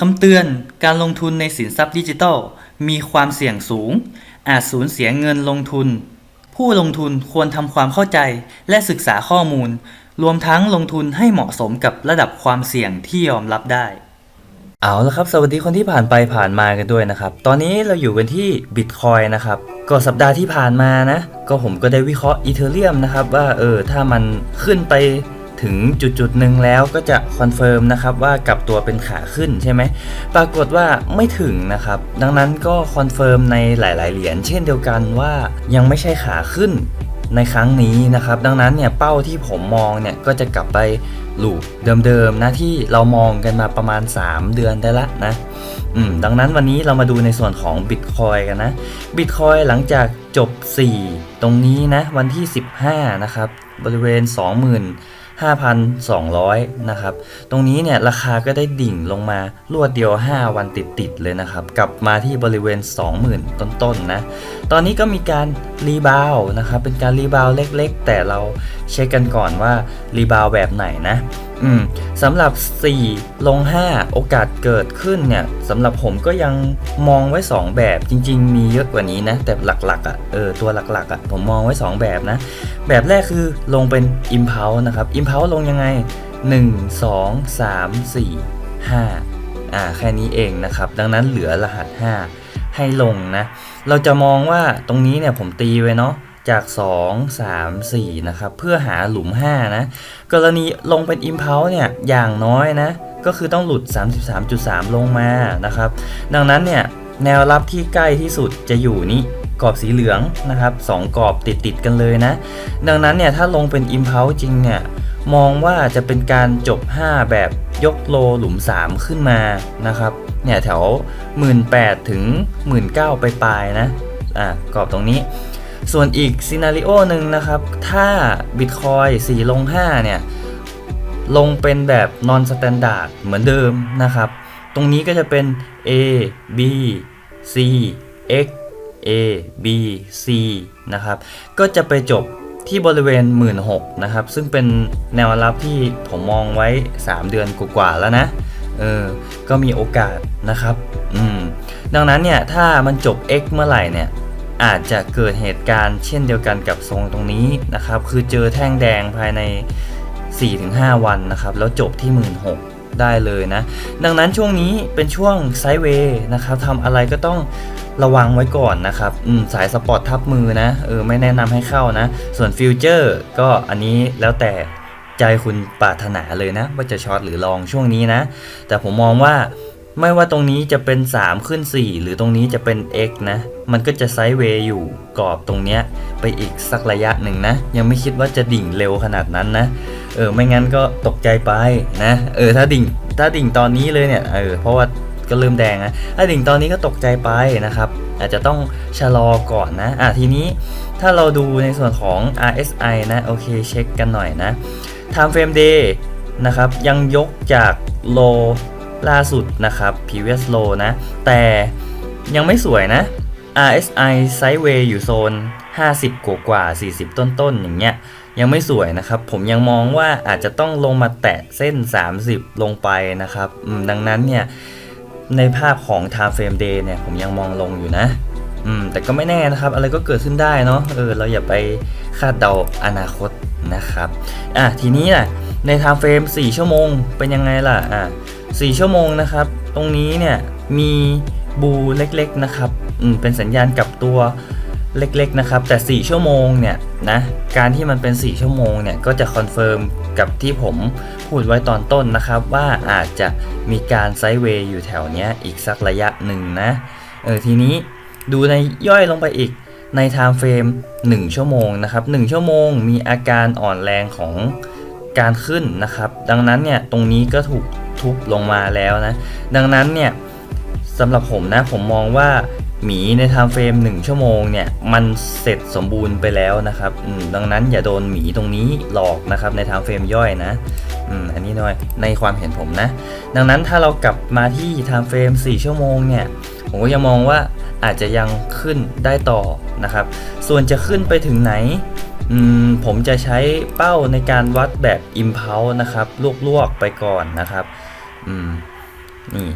คำเตือนการลงทุนในสินทรัพย์ดิจิทัล มีความเสี่ยงสูง อาจสูญเสียเงินลงทุน ผู้ลงทุนควรทำความเข้าใจและศึกษาข้อมูล รวมทั้งลงทุนให้เหมาะสมกับระดับความเสี่ยงที่ยอมรับได้ เอาละครับ สวัสดีคนที่ผ่านไปผ่านมากันด้วยนะครับ ตอนนี้เราอยู่กันที่ Bitcoin นะครับก็สัปดาห์ที่ผ่านมานะ ก็ผมก็ได้วิเคราะห์อีเทเรียมนะครับว่าเออถ้ามันขึ้นไป ถึงจุดจุดหนึ่งแล้วก็จะคอนเฟิร์มนะครับว่ากลับตัวเป็นขาขึ้นใช่ไหมปรากฏว่าไม่ถึงนะครับ ดังนั้นก็คอนเฟิร์มในหลาย ๆ เหรียญเช่นเดียวกันว่ายังไม่ใช่ขาขึ้นในครั้งนี้นะครับ ดังนั้นเนี่ยเป้าที่ผมมองเนี่ยก็จะกลับไปลูปเดิมๆนะที่เรามองกันมาประมาณ 3 เดือนได้ละนะดังนั้นวันนี้เรามาดูในส่วนของ Bitcoin กันนะ Bitcoin หลังจากจบ 4 ตรงนี้นะ วันที่ 15 นะครับ บริเวณ 20,000 5,200 นะครับ ตรงนี้เนี่ยราคาก็ได้ดิ่งลงมารวดเดียว 5 วันติดๆเลยนะครับ กลับมาที่บริเวณ 20,000 ต้นๆนะตอนนี้ก็มีการรีบาวด์นะครับ เป็นการรีบาวด์เล็กๆ แต่เราเช็คกันก่อนว่ารีบาวแบบไหนนะอืมสำหรับ 4 ลง 5 โอกาสเกิดขึ้นเนี่ยสำหรับผมก็ยังมองไว้ 2 แบบจริง ๆ มีเยอะกว่านี้นะ แต่หลักๆอะ่ะเออตัวหลักๆอะ่ะผมมองไว้ 2 แบบนะ แบบแรกคือลงเป็น Impulse นะครับ Impulse ลงยังไง 1 2 3 4 5อ่าแค่นี้เองนะครับ ดังนั้นเหลือรหัส 5 ให้ลงนะ เราจะมองว่าตรงนี้เนี่ยผมตีไว้เนาะ จาก 2 3 4 นะครับ เพื่อหาหลุม 5 นะ กรณีลงเป็น Impulse เนี่ย อย่างน้อยนะ ก็คือต้องหลุด 33.3 ลงมานะครับ ดังนั้นเนี่ย แนวรับที่ใกล้ที่สุดจะอยู่นี่กรอบสีเหลืองนะครับสองกรอบติดติดกันเลยนะ ดังนั้นเนี่ย ถ้าลงเป็น Impulse จริงเนี่ย มองว่าจะเป็นการจบ 5 แบบยกโลหลุม 3 ขึ้นมานะครับเนี่ยแถว 18,000ถึง 19,000ไปปลายๆนะอ่ากรอบตรงนี้ ส่วนอีกซีนารีโอหนึ่งนะครับ ถ้า Bitcoin 4 ลง 5 เนี่ย ลงเป็นแบบ non standard เหมือนเดิมนะครับ ตรงนี้ก็จะเป็น A B C X A B C นะครับ ก็จะไปจบที่บริเวณ 1 6 0 0นะครับ ซึ่งเป็นแนวรับที่ผมมองไว้ 3 เดือนกว่าๆแล้วนะ เออ ก็มีโอกาสนะครับ อืม ดังนั้นเนี่ย ถ้ามันจบ X เมื่อไหร่เนี่ย อาจจะเกิดเหตุการณ์เช่นเดียวกันกับทรงตรงนี้นะครับ คือเจอแท่งแดงภายใน 4-5 วันนะครับ แล้วจบที่ 16,000ได้เลยนะ ดังนั้นช่วงนี้เป็นช่วงไซด์เวย์นะครับทำอะไรก็ต้องระวังไว้ก่อนนะครับสายสปอร์ตทับมือนะเออไม่แนะนำให้เข้านะ ส่วนฟิวเจอร์ก็อันนี้แล้วแต่ใจคุณปรารถนาเลยนะ ว่าจะช็อตหรือลองช่วงนี้นะ แต่ผมมองว่าไม่ว่าตรงนี้จะเป็น 3 ขึ้น 4 หรือตรงนี้จะเป็น x นะ มันก็จะไซด์เวย์อยู่กรอบตรงเนี้ยไปอีกสักระยะหนึ่งนะ ยังไม่คิดว่าจะดิ่งเร็วขนาดนั้นนะ เออไม่งั้นก็ตกใจไปนะ เออถ้าดิ่งถ้าดิ่งตอนนี้เลยเนี่ยเออเพราะว่าก็เริ่มแดงนะถ้าดิ่งตอนนี้ก็ตกใจไปนะครับ อาจจะต้องชะลอก่อนนะอะทีนี้ถ้าเราดูในส่วนของ RSI นะโอเคเช็คกันหน่อยนะ Time Frame Day นะครับยังยกจากโลล่าสุดนะครับ previous low นะ แต่ยังไม่สวยนะ RSI Sideway อยู่โซน 50 กว่ากว่า 40 ต้นๆ อย่างเงี้ย ยังไม่สวยนะครับ ผมยังมองว่าอาจจะต้องลงมาแตะเส้น 30 ลงไปนะครับดังนั้นเนี่ย ในภาพของ Time Frame Day เนี่ย ผมยังมองลงอยู่นะอืมแต่ก็ไม่แน่นะครับ อะไรก็เกิดขึ้นได้เนาะเออเราอย่าไปคาดเดาอนาคตนะครับอะทีนี้น่ะใน Time Frame 4ชั่วโมงเป็นยังไงล่ะอะ4ชั่วโมงนะครับ ตรงนี้เนี่ยมีบูเล็กๆนะครับ เป็นสัญญาณกับตัวเล็กๆนะครับ แต่ 4 ชั่วโมงเนี่ยนะการที่มันเป็น 4 ชั่วโมงเนี่ยก็จะคอนเฟิร์มกับที่ผมพูดไว้ตอนต้นนะครับ ว่าอาจจะมีการไซด์เวย์อยู่แถวเนี้ยอีกสักระยะหนึ่งนะเออทีนี้ดูในย่อยลงไปอีกใน time frame 1ชั่วโมงนะครับ 1 ชั่วโมงมีอาการอ่อนแรงของการขึ้นนะครับ ดังนั้นเนี่ยตรงนี้ก็ถูกทุบลงมาแล้วนะ ดังนั้นเนี่ยสำหรับผมนะผมมองว่า หมีใน time frame 1ชั่วโมงเนี่ยมันเสร็จสมบูรณ์ไปแล้วนะครับดังนั้นอย่าโดนหมีตรงนี้หลอกนะครับใน time frame ย่อยนะอันนี้หน่อยในความเห็นผมนะ ดังนั้นถ้าเรากลับมาที่ time frame 4ชั่วโมงเนี่ยผมก็ยังมองว่าอาจจะยังขึ้นได้ต่อนะครับ ส่วนจะขึ้นไปถึงไหนมผมจะใช้เป้าในการวัดแบบ impulse นะครับลวกๆไปก่อนนะครับนี่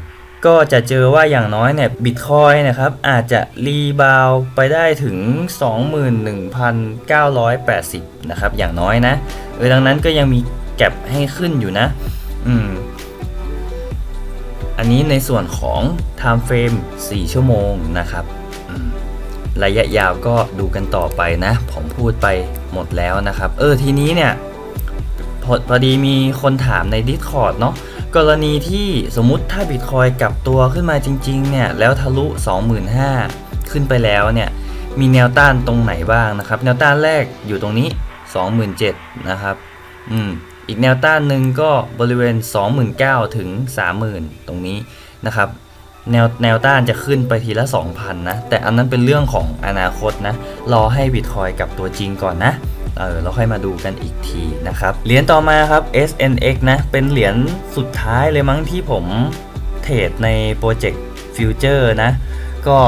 ก็จะเจอว่าอย่างน้อยเนี่ยบิตคอยนะครับอาจจะรีบาวไปได้ถึง 21,980 นะครับ อย่างน้อยนะเออดังนั้นก็ยังมีแก็บให้ขึ้นอยู่นะ อืม อันนี้ในส่วนของ time frame 4 ชั่วโมงนะครับ ระยะยาวก็ดูกันต่อไปนะ ผมพูดไปหมดแล้วนะครับ เออทีนี้เนี่ยพอพอดีมีคนถามใน Discord เนาะ กรณีที่สมมุติถ้าบิตคอยกลับตัวขึ้นมาจริงๆเนี่ยแล้วทะลุ 25,000 ขึ้นไปแล้วเนี่ยมีแนวต้านตรงไหนบ้างนะครับ แนวต้านแรกอยู่ตรงนี้ 27,000นะครับอืมอีกแนวต้านหนึ่งก็บริเวณ 29,000ถึง30,000 ตรงนี้นะครับแนวแนวต้านจะขึ้นไปทีละ 2,000นะแต่อันนั้นเป็นเรื่องของอนาคตนะรอให้บิตคอยกับตัวจริงก่อนนะ เออเราค่อยมาดูกันอีกทีนะครับ เหรียญต่อมาครับ SNX นะ เป็นเหรียญสุดท้ายเลยมั้งที่ผมเทรดในโปรเจกต์ฟิวเจอร์นะ ก็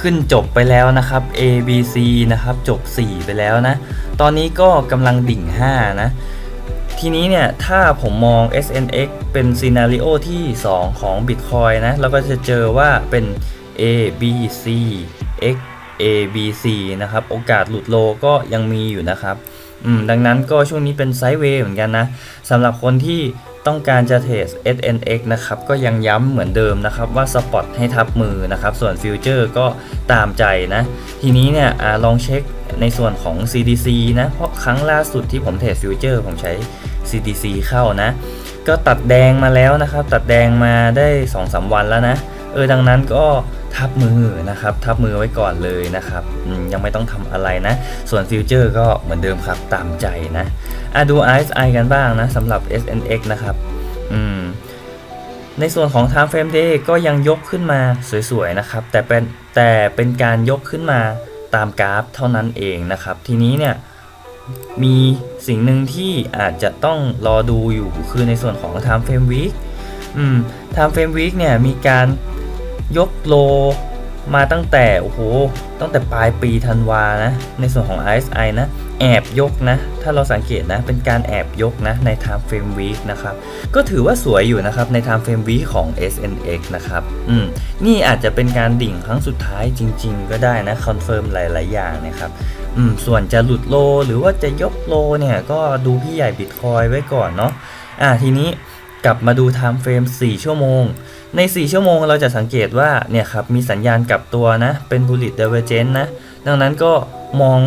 ขึ้นจบไปแล้วนะครับ ABC นะครับ จบ 4 ไปแล้วนะ ตอนนี้ก็กำลังดิ่ง 5 นะ ทีนี้เนี่ย ถ้าผมมอง SNX เป็นซีนารีโอที่ 2 ของ Bitcoin นะ เราก็จะเจอว่าเป็น A B C X A B C นะครับ โอกาสหลุดโลก็ยังมีอยู่นะครับอืมดังนั้นก็ช่วงนี้เป็นไซด์เวย์เหมือนกันนะสำหรับคนที่ต้องการจะเทรด SNX นะครับ ก็ยังย้ำเหมือนเดิมนะครับ ว่าสปอตให้ทับมือนะครับ ส่วนฟิวเจอร์ก็ตามใจนะ ทีนี้เนี่ยอลองเช็คในส่วนของ CDC นะ เพราะครั้งล่าสุดที่ผมเทรดฟิวเจอร์ผมใช้ CDC เข้านะ ก็ตัดแดงมาแล้วนะครับ ตัดแดงมาได้ 2-3 วันแล้วนะ เออดังนั้นก็ทับมือนะครับทับมือไว้ก่อนเลยนะครับยังไม่ต้องทำอะไรนะ ส่วนฟิวเจอร์ก็เหมือนเดิมครับตามใจนะอะดู RSI กันบ้างนะสำหรับ SNX นะครับอืมในส่วนของ Time Frame Day ก็ยังยกขึ้นมาสวยๆนะครับ แต่เป็นแต่เป็นการยกขึ้นมาตามกราฟเท่านั้นเองนะครับ ทีนี้เนี่ยมีสิ่งหนึ่งที่อาจจะต้องรอดูอยู่คือในส่วนของ Time Frame Week อืม Time Frame Week เนี่ยมีการ ยกโลมาตั้งแต่โอ้โหตั้งแต่ปลายปีธันวานะ ในส่วนของ RSI นะ แอบยกนะ ถ้าเราสังเกตนะ เป็นการแอบยกนะ ใน Time Frame Week นะครับ ก็ถือว่าสวยอยู่นะครับ ใน Time Frame Week ของ SNX นะครับ อืม นี่อาจจะเป็นการดิ่งครั้งสุดท้ายจริง ๆ ก็ได้นะ คอนเฟิร์มหลาย ๆ อย่างนะครับ อืม ส่วนจะหลุดโลหรือว่าจะยกโลเนี่ย ก็ดูพี่ใหญ่บิตคอยไว้ก่อนเนาะ อ่า ทีนี้ กลับมาดู Time Frame 4ชั่วโมง ใน 4 ชั่วโมงเราจะสังเกตว่าเนี่ยครับมีสัญญาณกลับตัวนะ เป็น Bullet Divergence นะ ดังนั้นก็มอง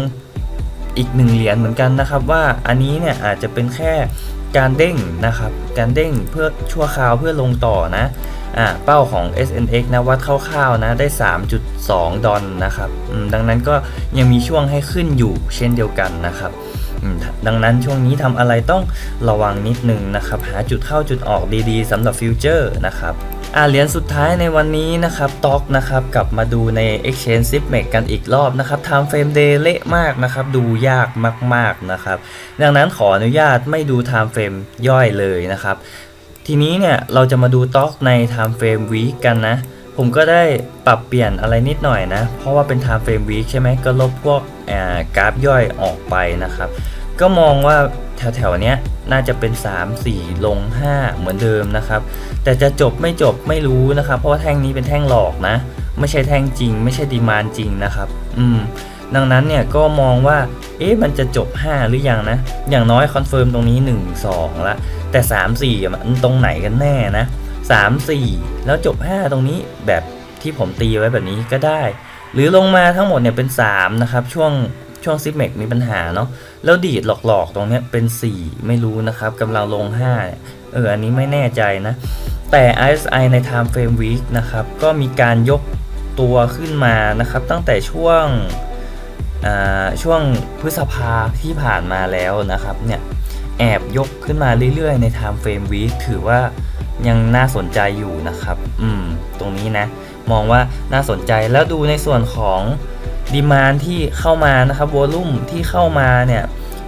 อีกหนึ่งเหรียญเหมือนกันนะครับ ว่าอันนี้เนี่ยอาจจะเป็นแค่การเด้งนะครับ การเด้งเพื่อชั่วคราวเพื่อลงต่อนะอ่าเป้าของ SNX นะวัดคร่าวๆนะได้ 3.2 ดอลนะครับดังนั้นก็ยังมีช่วงให้ขึ้นอยู่เช่นเดียวกันนะครับ ดังนั้นช่วงนี้ทำอะไรต้องระวังนิดนึงนะครับ หาจุดเข้าจุดออกดีๆสำหรับฟิวเจอร์นะครับอ่าเหรียญสุดท้ายในวันนี้นะครับต็อกนะครับกลับมาดูใน Exchange s i p m e x กันอีกรอบนะครับ Time Frame Day เละมากนะครับ ดูยากมากๆนะครับ ดังนั้นขออนุญาตไม่ดู Time Frame ย่อยเลยนะครับ ทีนี้เนี่ยเราจะมาดูต็อกใน Time Frame Week กันนะ ผมก็ได้ปรับเปลี่ยนอะไรนิดหน่อยนะ เพราะว่าเป็น Time Frame Week ใช่ไหมก็ลบพวกกราฟย่อยออกไปนะครับ ก็มองว่าแถวๆเนี้ยน่าจะเป็น 3 4 ลง 5 เหมือนเดิมนะครับ แต่จะจบไม่จบไม่รู้นะครับ เพราะว่าแท่งนี้เป็นแท่งหลอกนะ ไม่ใช่แท่งจริง ไม่ใช่ดีมานจริงนะครับ อืม ดังนั้นเนี่ยก็มองว่า เอ๊ะ มันจะจบ 5 หรือยังนะ อย่างน้อยคอนเฟิร์มตรงนี้ 1 2 ละ แต่ 3 4อ่มันตรงไหนกันแน่นะ 3 4 แล้วจบ 5 ตรงนี้แบบที่ผมตีไว้แบบนี้ก็ได้ หรือลงมาทั้งหมดเนี่ยเป็น 3 นะครับ ช่วงช่วงซิปเมกมีปัญหาเนาะแล้วดีดหลอกๆ ตรงเนี้ยเป็น 4 ไม่รู้นะครับกำลังลง5เนี่ยเอออันนี้ไม่แน่ใจนะ แต่ RSI ใน Time Frame Week นะครับก็มีการยกตัวขึ้นมานะครับ ตั้งแต่ช่วงอ่าช่วงพฤษภาที่ผ่านมาแล้วนะครับเนี่ยแอบยกขึ้นมาเรื่อยๆ ใน Time Frame Week ถือว่า ยังน่าสนใจอยู่นะครับ อืม ตรงนี้นะ มองว่าน่าสนใจแล้วดูในส่วนของดีมานที่เข้ามานะครับวอลุ่มที่เข้ามาเนี่ย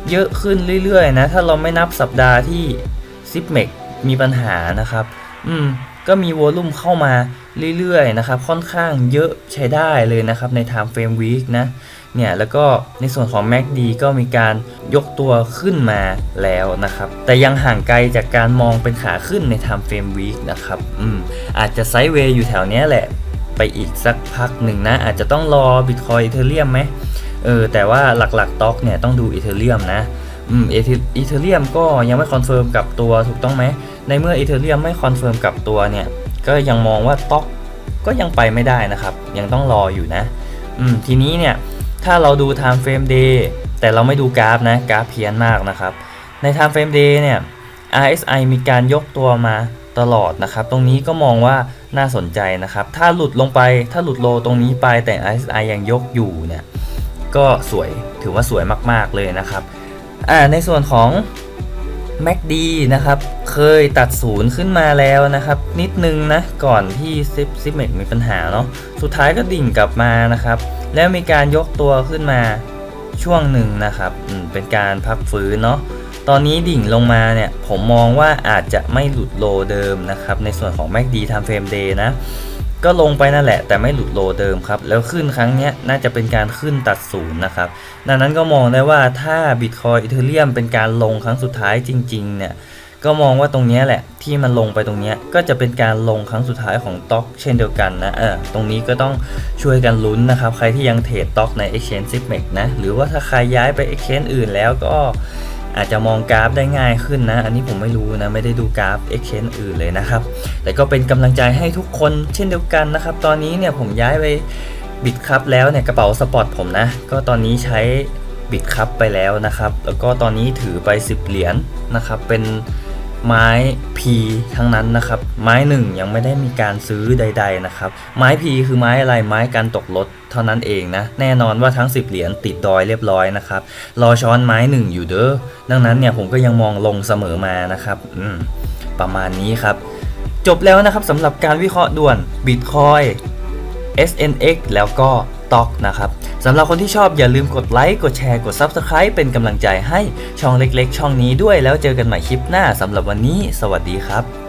เยอะขึ้นเรื่อยๆนะ ถ้าเราไม่นับสัปดาห์ที่ซิปเมกมีปัญหานะครับ อืม ก็มีวอลลุ่มเข้ามาเรื่อยๆนะครับค่อนข้างเยอะใช้ได้เลยนะครับใน Time Frame Week นะเนี่ยแล้วก็ในส่วนของ MACD ก็มีการยกตัวขึ้นมาแล้วนะครับ แต่ยังห่างไกลจากการมองเป็นขาขึ้นใน Time Frame Week นะครับอืมอาจจะไซด์เวย์อยู่แถวเนี้ยแหละ ไปอีกสักพักหนึ่งนะ อาจจะต้องรอ Bitcoin Ethereum ไหมเออแต่ว่าหลักๆต็อกเนี่ยต้องดู Ethereum นะอืม Ethereum ก็ยังไม่คอนเฟิร์มกับตัวถูกต้องไหม ในเมื่อ Ethereum ไม่คอนเฟิร์มกับตัวเนี่ย ก็ยังมองว่าต็อกก็ยังไปไม่ได้นะครับ ยังต้องรออยู่นะ อืม ทีนี้เนี่ย ถ้าเราดู time frame day แต่เราไม่ดูกราฟนะ กราฟเพี้ยนมากนะครับ ใน time frame day เนี่ย RSI มีการยกตัวมาตลอดนะครับ ตรงนี้ก็มองว่าน่าสนใจนะครับ ถ้าหลุดลงไป ถ้าหลุดโลตรงนี้ไปแต่ RSI ยังยกอยู่เนี่ย ก็สวย ถือว่าสวยมาก ๆ เลยนะครับ อ่า ในส่วนของ MACD นะครับ เคยตัดศูนย์ขึ้นมาแล้วนะครับ นิดนึงนะ ก่อนที่ซิปซิปเมกมีปัญหาเนาะสุดท้ายก็ดิ่งกลับมานะครับ แล้วมีการยกตัวขึ้นมาช่วงหนึ่งนะครับเป็นการพักฟื้นเนาะตอนนี้ดิ่งลงมาเนี่ย ผมมองว่าอาจจะไม่หลุดโลเดิมนะครับ ในส่วนของ MACD Time Frame Day นะ ก็ลงไปนั่นแหละ แต่ไม่หลุดโลเดิมครับ แล้วขึ้นครั้งนี้น่าจะเป็นการขึ้นตัดศูนย์นะครับ ดังนั้นก็มองได้ว่าถ้า Bitcoin Ethereum เป็นการลงครั้งสุดท้ายจริง ๆ เนี่ย ก็มองว่าตรงนี้แหละ ที่มันลงไปตรงนี้ก็จะเป็นการลงครั้งสุดท้ายของต็อกเช่นเดียวกันนะ เออ ตรงนี้ก็ต้องช่วยกันลุ้นนะครับ ใครที่ยังเทรดต็อกใน Exchange s i p m e x นะ หรือว่าถ้าใครย้ายไป Exchange อื่นแล้วก็ อาจจะมองกราฟได้ง่ายขึ้นนะ อันนี้ผมไม่รู้นะ ไม่ได้ดูกราฟ Exchange อื่นเลยนะครับ แต่ก็เป็นกำลังใจให้ทุกคนเช่นเดียวกันนะครับ ตอนนี้เนี่ยผมย้ายไปบิตครับแล้วเนี่ยกระเป๋าสปอร์ตผมนะ ก็ตอนนี้ใช้บิตครับไปแล้วนะครับ แล้วก็ตอนนี้ถือไป 10 เหรียญนะครับ เป็น ไม้ P ทั้งนั้นนะครับ ไม้หนึ่งยังไม่ได้มีการซื้อใด ๆนะครับ ไม้ P คือไม้อะไรไม้การตกรถเท่านั้นเองนะ แน่นอนว่าทั้ง 10 เหรียญติดดอยเรียบร้อยนะครับ รอช้อนไม้หนึ่งอยู่เด้อ ดังนั้นเนี่ยผมก็ยังมองลงเสมอมานะครับอืมประมาณนี้ครับ จบแล้วนะครับสำหรับการวิเคราะห์ด่วน Bitcoin SNX แล้วก็ TikTok นะครับสำหรับคนที่ชอบอย่าลืมกดไลค์กดแชร์กด Subscribe เป็นกำลังใจให้ช่องเล็กๆ ช่องนี้ด้วยแล้วเจอกันใหม่คลิปหน้าสำหรับวันนี้ สวัสดีครับ